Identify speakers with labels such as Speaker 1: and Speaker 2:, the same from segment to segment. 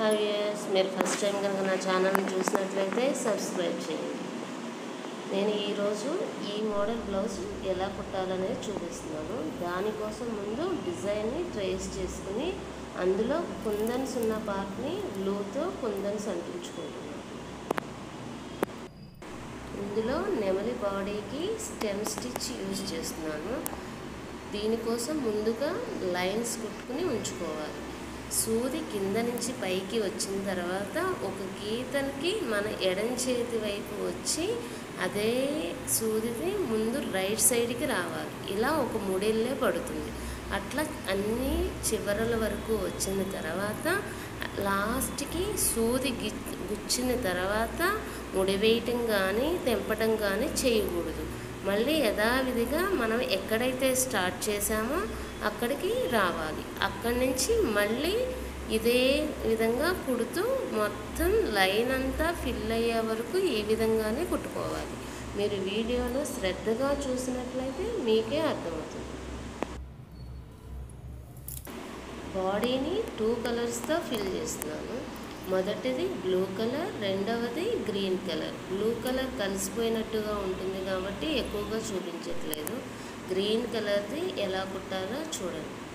Speaker 1: Hi years మీరు first time కనుక నా ఛానల్ని చూసినట్లయితే సబ్స్క్రైబ్ చేయండి. నేను ఈరోజు ఈ మోడల్ బ్లౌజ్ ఎలా కుట్టాలనేది చూపిస్తున్నాను. దానికోసం ముందు డిజైన్ని ట్రేస్ చేసుకుని అందులో కుందన్స్ ఉన్న పార్ట్ని గ్లూతో కుందన్స్ అంటించుకుంటున్నాను. ఇందులో నెమలి బాడీకి స్టెమ్ స్టిచ్ యూజ్ చేస్తున్నాను. దీనికోసం ముందుగా లైన్స్ కుట్టుకుని ఉంచుకోవాలి. సూది కింద నుంచి పైకి వచ్చిన తర్వాత ఒక గీతనికి మన ఎడం చేతి వైపు వచ్చి అదే సూదిది ముందు రైట్ సైడ్కి రావాలి. ఇలా ఒక మూడేళ్ళే పడుతుంది. అట్లా అన్ని చివరల వరకు వచ్చిన తర్వాత లాస్ట్కి సూది గి గుచ్చిన తర్వాత ముడివేయటం కానీ తెంపటం కానీ చేయకూడదు. మళ్ళీ యథావిధిగా మనం ఎక్కడైతే స్టార్ట్ చేసామో అక్కడికి రావాలి. అక్కడి నుంచి మళ్ళీ ఇదే విధంగా కుడుతూ మొత్తం లైన్ అంతా ఫిల్ అయ్యే వరకు ఈ విధంగానే కుట్టుకోవాలి. మీరు వీడియోలో శ్రద్ధగా చూసినట్లయితే మీకే అర్థమవుతుంది. బాడీని టూ కలర్స్తో ఫిల్ చేస్తున్నాను. మొదటిది బ్లూ కలర్ రెండవది గ్రీన్ కలర్. బ్లూ కలర్ కలిసిపోయినట్టుగా ఉంటుంది కాబట్టి ఎక్కువగా చూపించట్లేదు. గ్రీన్ కలర్ది ఎలా కుట్టాలో చూడండి.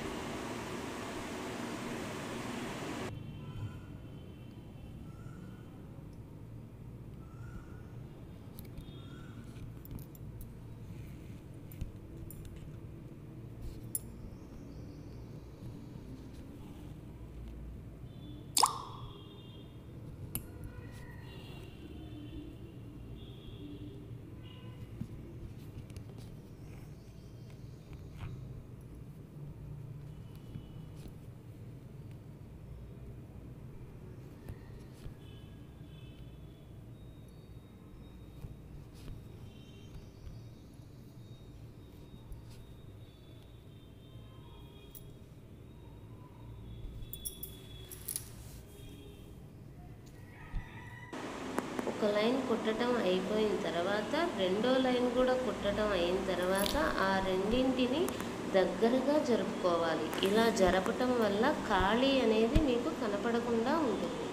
Speaker 1: ఒక లైన్ కుట్టడం అయిపోయిన తర్వాత రెండో లైన్ కూడా కుట్టడం అయిన తర్వాత ఆ రెండింటిని దగ్గరగా జరుపుకోవాలి. ఇలా జరపటం వల్ల ఖాళీ అనేది మీకు కనపడకుండా ఉంటుంది.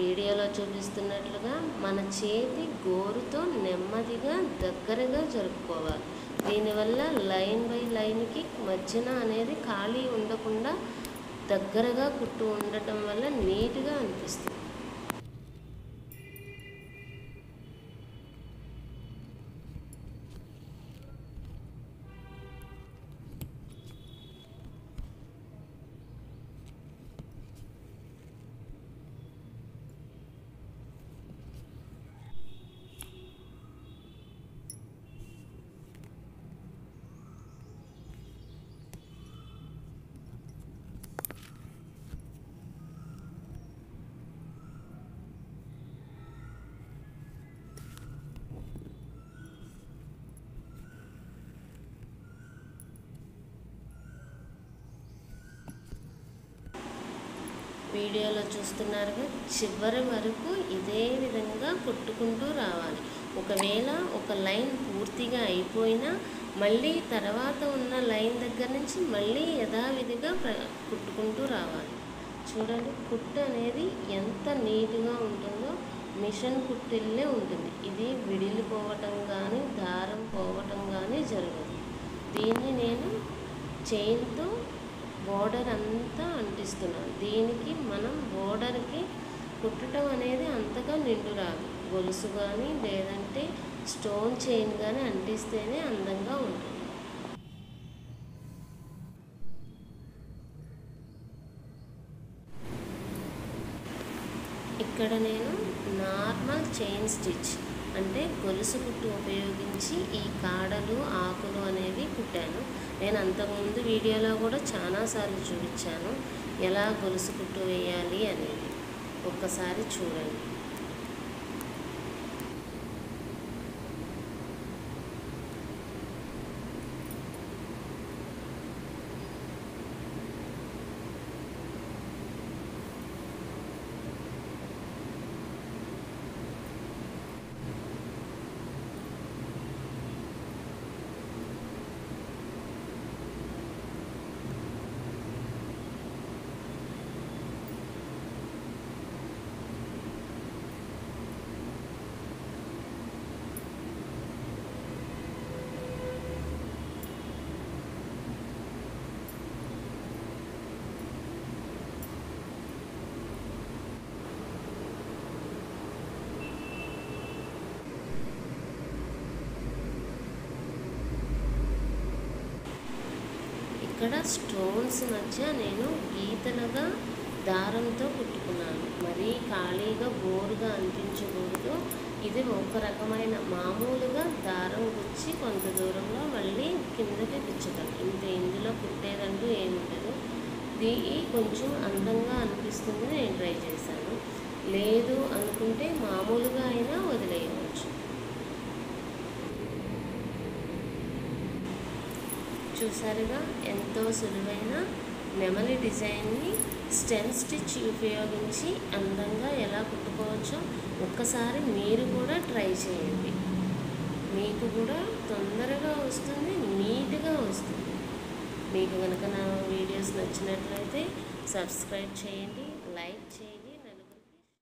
Speaker 1: వీడియోలో చూపిస్తున్నట్లుగా మన చేతి గోరుతో నెమ్మదిగా దగ్గరగా జరుపుకోవాలి. దీనివల్ల లైన్ బై లైన్కి మధ్యన అనేది ఖాళీ ఉండకుండా దగ్గరగా కుట్టు ఉండటం వల్ల నీట్గా అనిపిస్తుంది. వీడియోలో చూస్తున్నారుగా చివరి వరకు ఇదే విధంగా కుట్టుకుంటూ రావాలి. ఒకవేళ ఒక లైన్ పూర్తిగా అయిపోయినా మళ్ళీ తర్వాత ఉన్న లైన్ దగ్గర నుంచి మళ్ళీ యథావిధిగా కుట్టుకుంటూ రావాలి. చూడండి కుట్టు అనేది ఎంత నీట్గా ఉంటుందో మిషన్ కుట్టిల్లే ఉంటుంది. ఇది విడిలిపోవటం కానీ దారం పోవటం కానీ జరగదు. దీన్ని నేను చైన్తో బోర్డర్ అంతా అంటిస్తున్నాను దీనికి మనం బోర్డర్కి కుట్టడం అనేది అంతగా నిండు రాదు. గొలుసు కానీ లేదంటే స్టోన్ చైన్ కానీ అంటిస్తేనే అందంగా ఉంటుంది. ఇక్కడ నేను నార్మల్ చైన్ స్టిచ్ అంటే గొలుసు కుట్టు ఉపయోగించి ఈ కాడలు ఆకులు అనేవి కుట్టాను. నేను అంతకుముందు వీడియోలో కూడా చాలాసార్లు చూపించాను. ఎలా గొలుసు కుట్టు వేయాలి అనేది. ఒక్కసారి చూడండి. ఇక్కడ స్టోన్స్ మధ్య నేను గీతలుగా దారంతో కుట్టుకున్నాను. మరీ ఖాళీగా బోరుగా అనిపించకూడదు. ఇది ఒక రకమైన మామూలుగా దారం గుచ్చి కొంత దూరంలో మళ్ళీ కిందకి గుచ్చగలం ఇంత ఇందులో కుట్టేదంటూ ఏముండదు. ఇది కొంచెం అందంగా అనిపిస్తుంది నేను ట్రై చేశాను. లేదు అనుకుంటే మామూలుగా అయినా వదిలేయను. చూసారుగా ఎంతో సులువైన నెమలి డిజైన్ని స్టెన్ స్టిచ్ ఉపయోగించి అందంగా ఎలా కుట్టుకోవచ్చో ఒక్కసారి మీరు కూడా ట్రై చేయండి. మీకు కూడా తొందరగా వస్తుంది నీట్గా వస్తుంది. మీకు కనుక నా వీడియోస్ నచ్చినట్లయితే సబ్స్క్రైబ్ చేయండి.